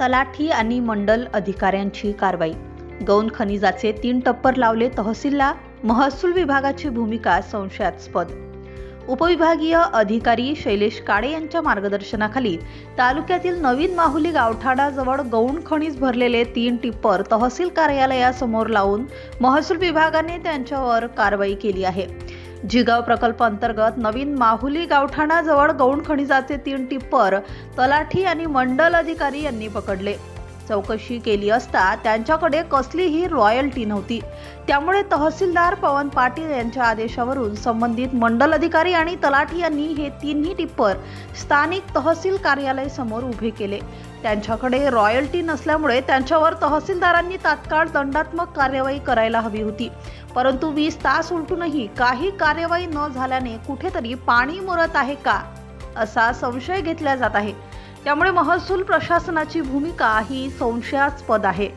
तलाठी आणि मंडल अधिकाऱ्यांची कारवाई. गौण खनिजाचे तीन टप्पर लावले तहसीलला महसूल विभागाची भूमिका संशयास्पद. उपविभागीय अधिकारी शैलेश काळे यांच्या मार्गदर्शनाखाली तालुक्यातील नवीन माहुली गावठाणाजवळ गौण खनिज भरलेले तीन टिप्पर तहसील कार्यालयासमोर लावून महसूल विभागाने त्यांच्यावर कारवाई केली आहे. जिगाव प्रकल्प अंतर्गत नवीन माहुली गावठाणाजवळ गौण खनिजाचे तीन टिप्पर तलाठी आणि मंडल अधिकारी यांनी पकडले. चौकशी केली असता त्यांच्याकडे कसलीही रॉयल्टी नव्हती. त्यामुळे तहसीलदार पवन पाटील यांच्या आदेशावरून संबंधित मंडल अधिकारी आणि तलाठी यांनी हे तिन्ही टिप्पर स्थानिक तहसील कार्यालय समोर उभे केले. त्यांच्याकडे रॉयल्टी नसल्यामुळे त्यांच्यावर तहसीलदारांनी तात्काळ दंडात्मक कार्यवाही करायला हवी होती. परंतु वीस तास उलटूनही काही कार्यवाही न झाल्याने कुठेतरी पाणी मुरत आहे का असा संशय घेतला जात आहे. त्यामुळे महसूल प्रशासनाची भूमिका ही संशयास्पद आहे.